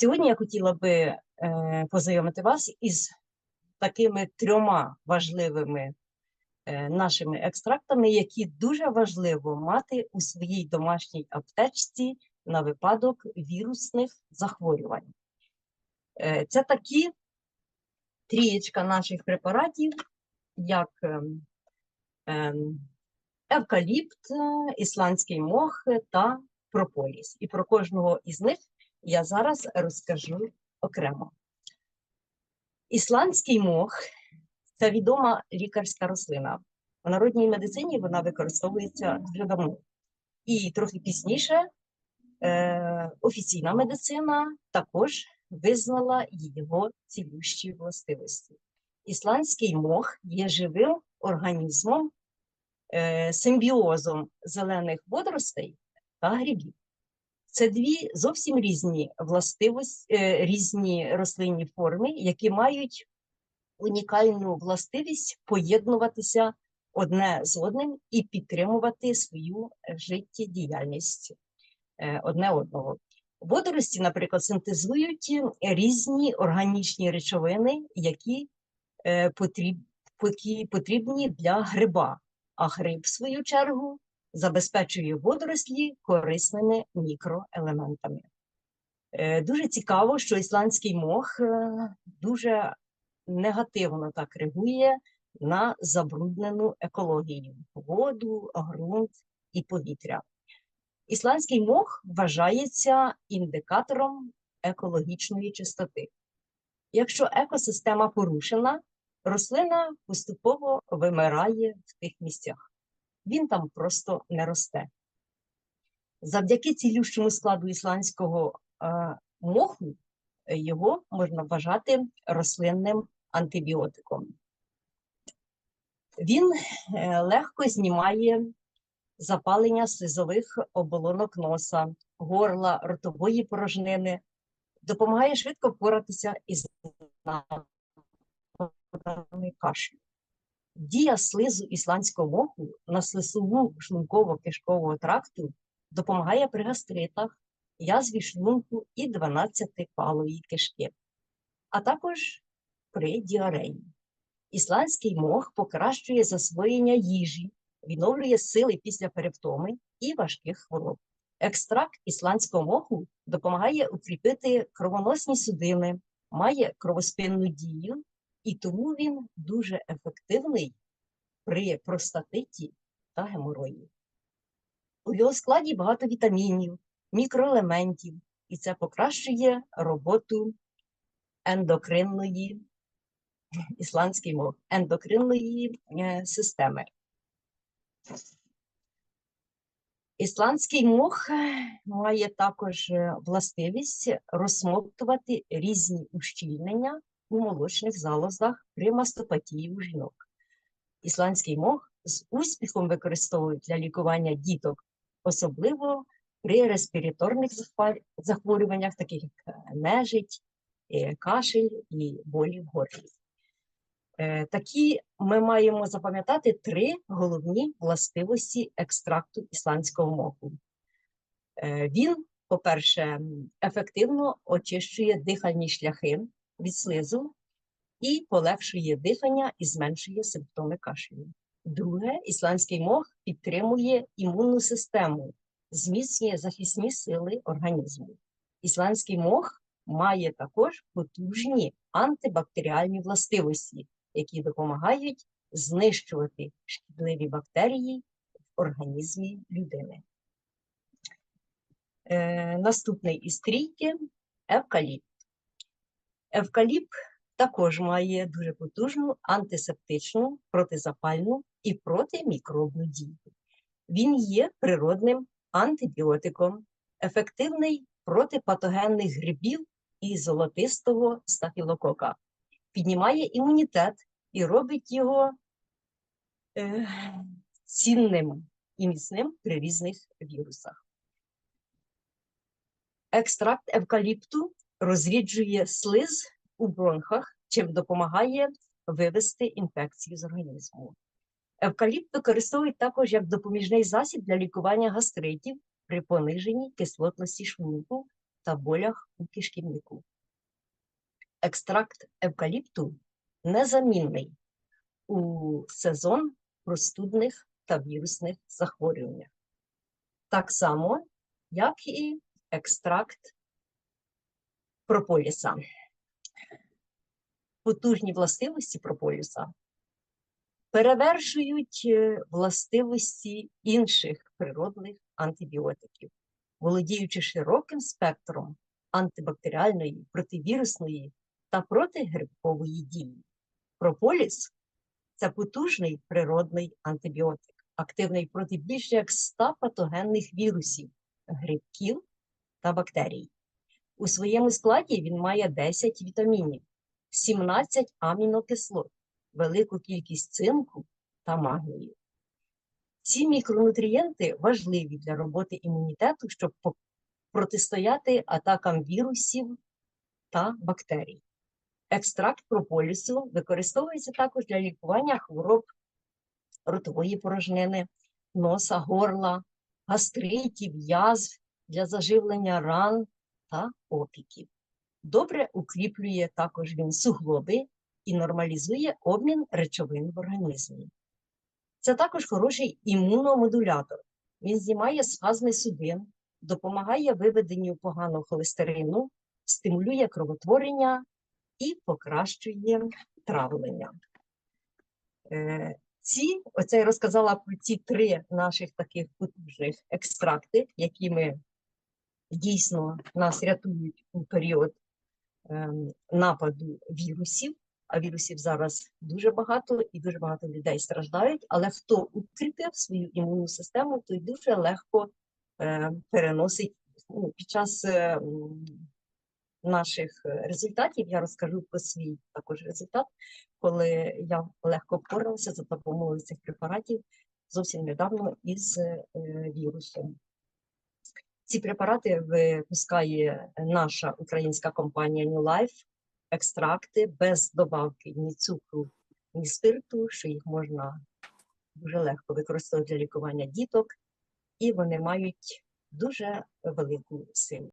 Сьогодні я хотіла би е, познайомити вас із такими трьома важливими е, нашими екстрактами, які дуже важливо мати у своїй домашній аптечці на випадок вірусних захворювань. Е, це такі трієчка наших препаратів, як ем, ем, евкаліпт, е, ісландський мох та прополіс. І про кожного із них я зараз розкажу окремо. Ісландський мох це відома лікарська рослина. В народній медицині вона використовується дуже давно. І трохи пізніше е, офіційна медицина також визнала його цілющі властивості. Ісландський мох є живим організмом, е, симбіозом зелених водоростей та грибів. Це дві зовсім різні властивості, е, різні рослинні форми, які мають унікальну властивість поєднуватися одне з одним і підтримувати свою життєдіяльність е, одне одного. Водорості, наприклад, синтезують різні органічні речовини, які е, потрібні для гриба, а гриб, в свою чергу, забезпечує водорослі корисними мікроелементами. Е, дуже цікаво, що ісландський мох е, дуже негативно так реагує на забруднену екологію, воду, ґрунт і повітря. Ісландський мох вважається індикатором екологічної чистоти. Якщо екосистема порушена, рослина поступово вимирає в тих місцях він там просто не росте. Завдяки цілющому складу ісландського е, моху е, його можна вважати рослинним антибіотиком. Він е, легко знімає запалення слизових оболонок носа, горла, ротової порожнини, допомагає швидко впоратися із кашлю. Дія слизу ісландського моху на слизову шлунково-кишкового тракту допомагає при гастритах, язві шлунку і 12-паловій кишки, а також при діареї. Ісландський мох покращує засвоєння їжі, відновлює сили після перевтоми і важких хвороб. Екстракт ісландського моху допомагає укріпити кровоносні судини, має кровоспинну дію і тому він дуже ефективний при простатиті та геморої. У його складі багато вітамінів, мікроелементів, і це покращує роботу ендокринної, ісландський мов, ендокринної е, системи. Ісландський мох має також е, властивість розсмоктувати різні ущільнення у молочних залозах при мастопатії у жінок. Ісландський мох з успіхом використовують для лікування діток, особливо при респіраторних захворюваннях, таких як е, нежить, е, кашель і болі в горлі. Е, такі ми маємо запам'ятати три головні властивості екстракту ісландського моху. Він, по-перше, ефективно очищує дихальні шляхи від слизу і полегшує дихання і зменшує симптоми кашлю. Друге, ісландський мох підтримує імунну систему, зміцнює захисні сили організму. Ісландський мох має також потужні антибактеріальні властивості, які допомагають знищувати шкідливі бактерії в організмі людини. Е, Наступний із трійки евкаліпт. Евкаліп також має дуже потужну антисептичну, протизапальну і протимікробну дію. Він є природним антибіотиком, ефективний проти патогенних грибів і золотистого стафілокока, піднімає імунітет і робить його е, цінним і міцним при різних вірусах. Екстракт евкаліпту розріджує слиз у бронхах, чим допомагає вивести інфекцію з організму. Евкаліпт використовують також як допоміжний засіб для лікування гастритів при пониженні кислотності шлунку та болях у кишківнику. Екстракт евкаліпту незамінний у сезон простудних та вірусних захворювань. Так само, як і екстракт прополіса. Потужні властивості прополіса перевершують е, властивості інших природних антибіотиків, володіючи широким спектром антибактеріальної, противірусної та протигрибкової дії. Прополіс це потужний природний антибіотик, активний проти більше як 100 патогенних вірусів, грибків та бактерій. У своєму складі він має 10 вітамінів, 17 амінокислот, велику кількість цинку та магнію. Ці мікронутрієнти важливі для роботи імунітету, щоб протистояти атакам вірусів та бактерій. Екстракт прополісу використовується також для лікування хвороб ротової порожнини, носа, горла, гастритів, язв для заживлення ран та опіків. Добре укріплює також він суглоби і нормалізує обмін речовин в організмі. Це також хороший імуномодулятор. Він знімає спазми судин, допомагає виведенню поганого холестерину, стимулює кровотворення і покращує травлення. Е, Ці, оце я розказала про ці три наших таких потужних екстракти, які ми дійсно нас рятують у період ем, нападу вірусів. А вірусів зараз дуже багато і дуже багато людей страждають. Але хто укріпив свою імунну систему, той дуже легко е, переносить ну, під час е, наших результатів. Я розкажу про свій також результат, коли я легко впоралася за допомогою цих препаратів зовсім недавно із е, вірусом. Ці препарати випускає наша українська компанія New Life, екстракти без добавки ні цукру, ні спирту, що їх можна дуже легко використовувати для лікування діток, і вони мають дуже велику силу.